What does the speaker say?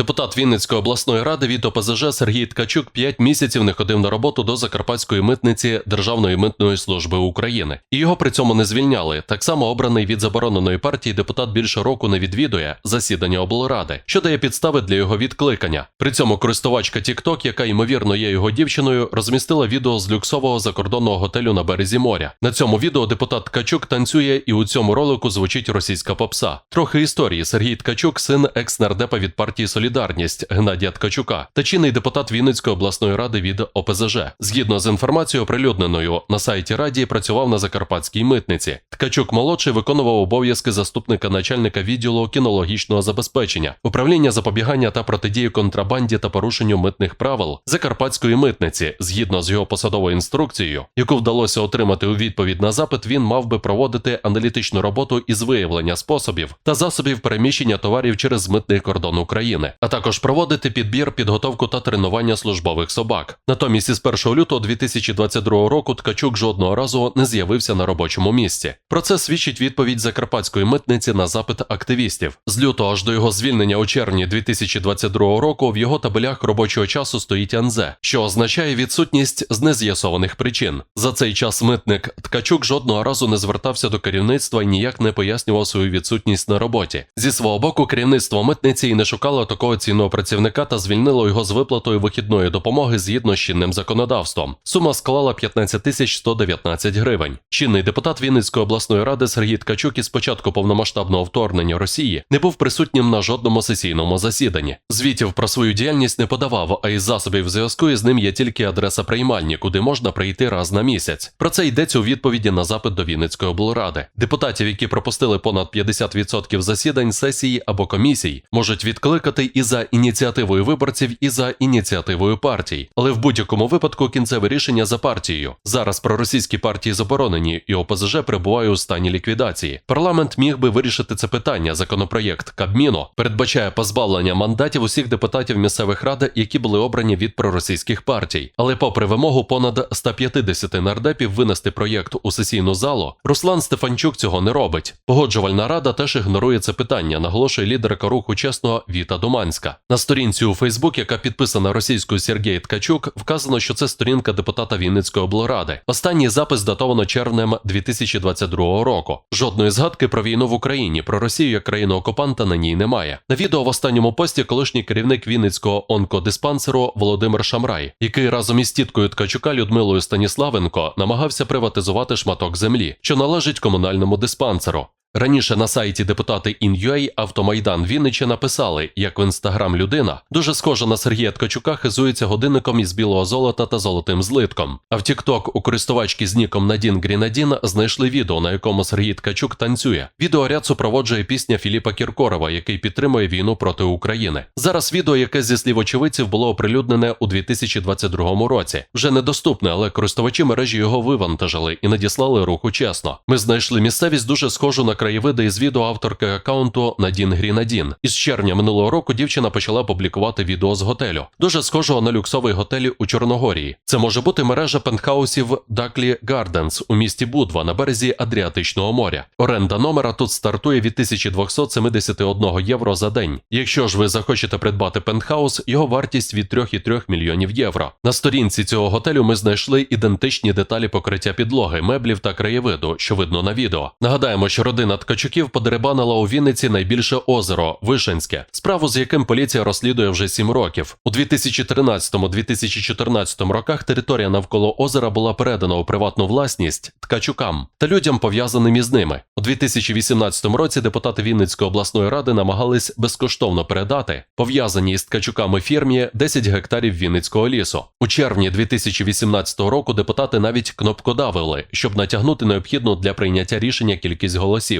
Депутат Вінницької обласної ради від ОПЗЖ Сергій Ткачук 5 місяців не ходив на роботу до Закарпатської митниці Державної митної служби України. І його при цьому не звільняли. Так само обраний від забороненої партії депутат більше року не відвідує засідання облради, що дає підстави для його відкликання. При цьому користувачка TikTok, яка ймовірно є його дівчиною, розмістила відео з люксового закордонного готелю на березі моря. На цьому відео депутат Ткачук танцює, і у цьому ролику звучить російська попса. Трохи історії. Сергій Ткачук, син екс-нардепа від партії Солідарність Геннадія Ткачука та чинний депутат Вінницької обласної ради від ОПЗЖ. Згідно з інформацією, оприлюдненою на сайті Раді, працював на закарпатській митниці. Ткачук молодший виконував обов'язки заступника начальника відділу кінологічного забезпечення, управління запобігання та протидії контрабанді та порушенню митних правил закарпатської митниці. Згідно з його посадовою інструкцією, яку вдалося отримати у відповідь на запит, він мав би проводити аналітичну роботу із виявлення способів та засобів переміщення товарів через митний кордон України, а також проводити підбір, підготовку та тренування службових собак. Натомість із 1 лютого 2022 року Ткачук жодного разу не з'явився на робочому місці. Про це свідчить відповідь закарпатської митниці на запит активістів. З лютого аж до його звільнення у червні 2022 року в його табелях робочого часу стоїть НЗ, що означає відсутність з нез'ясованих причин. За цей час митник Ткачук жодного разу не звертався до керівництва і ніяк не пояснював свою відсутність на роботі. Зі свого боку, керівництво митниці і не шукало такого цінного працівника та звільнило його з виплатою вихідної допомоги згідно з чинним законодавством. Сума склала 15 тисяч 119 гривень. Чинний депутат Вінницької обласної ради Сергій Ткачук із початку повномасштабного вторгнення Росії не був присутнім на жодному сесійному засіданні. Звітів про свою діяльність не подавав, а із засобів зв'язку із ним є тільки адреса приймальні, куди можна прийти раз на місяць. Про це йдеться у відповіді на запит до Вінницької облради. Депутатів, які пропустили понад 50% засідань, сесії або комісій, можуть відкликати і за ініціативою виборців, і за ініціативою партій. Але в будь-якому випадку кінцеве рішення за партією. Зараз проросійські партії заборонені, і ОПЗЖ перебуває у стані ліквідації. Парламент міг би вирішити це питання. Законопроєкт Кабміно передбачає позбавлення мандатів усіх депутатів місцевих рад, які були обрані від проросійських партій. Але, попри вимогу понад 150 нардепів винести проєкт у сесійну залу, Руслан Стефанчук цього не робить. Погоджувальна рада теж ігнорує це питання, наголошує лідерка руху чесного Віта Думанська. На сторінці у Фейсбук, яка підписана російською Сергій Ткачук, вказано, що це сторінка депутата Вінницької облради. Останній запис датовано червнем 2022 року. Жодної згадки про війну в Україні, про Росію як країну окупанта на ній немає. На відео в останньому пості колишній керівник Вінницького онкодиспансеру Володимир Шамрай, який разом із тіткою Ткачука Людмилою Станіславенко намагався приватизувати шматок землі, що належить комунальному диспансеру. Раніше на сайті депутати InUA Автомайдан Вінниччина написали, як в інстаграм людина дуже схожа на Сергія Ткачука хизується годинником із білого золота та золотим злитком. А в TikTok у користувачки з ніком Надін Грінадін знайшли відео, на якому Сергій Ткачук танцює. Відеоряд супроводжує пісня Філіпа Кіркорова, який підтримує війну проти України. Зараз відео, яке зі слів очевидців було оприлюднене у 2022 році, вже недоступне, але користувачі мережі його вивантажили і надіслали руху чесно. Ми знайшли місцевість дуже схожу на краєвиди із відео авторки аккаунту Надін Грінадін. Із червня минулого року дівчина почала публікувати відео з готелю, дуже схожого на люксовий готель у Чорногорії. Це може бути мережа пентхаусів Даклі Гарденс у місті Будва на березі Адріатичного моря. Оренда номера тут стартує від 1271 євро за день. Якщо ж ви захочете придбати пентхаус, його вартість від 3,3 мільйонів євро. На сторінці цього готелю ми знайшли ідентичні деталі покриття підлоги, меблів та краєвиду, що видно на відео. Нагадаємо, що родина Ткачуків подеребанила у Вінниці найбільше озеро Вишенське, справу з яким поліція розслідує вже 7 років. У 2013-2014 роках територія навколо озера була передана у приватну власність ткачукам та людям, пов'язаним із ними. У 2018 році депутати Вінницької обласної ради намагались безкоштовно передати пов'язані із ткачуками фірмі 10 гектарів Вінницького лісу. У червні 2018 року депутати навіть кнопкодавили, щоб натягнути необхідну для прийняття рішення кількість голосів.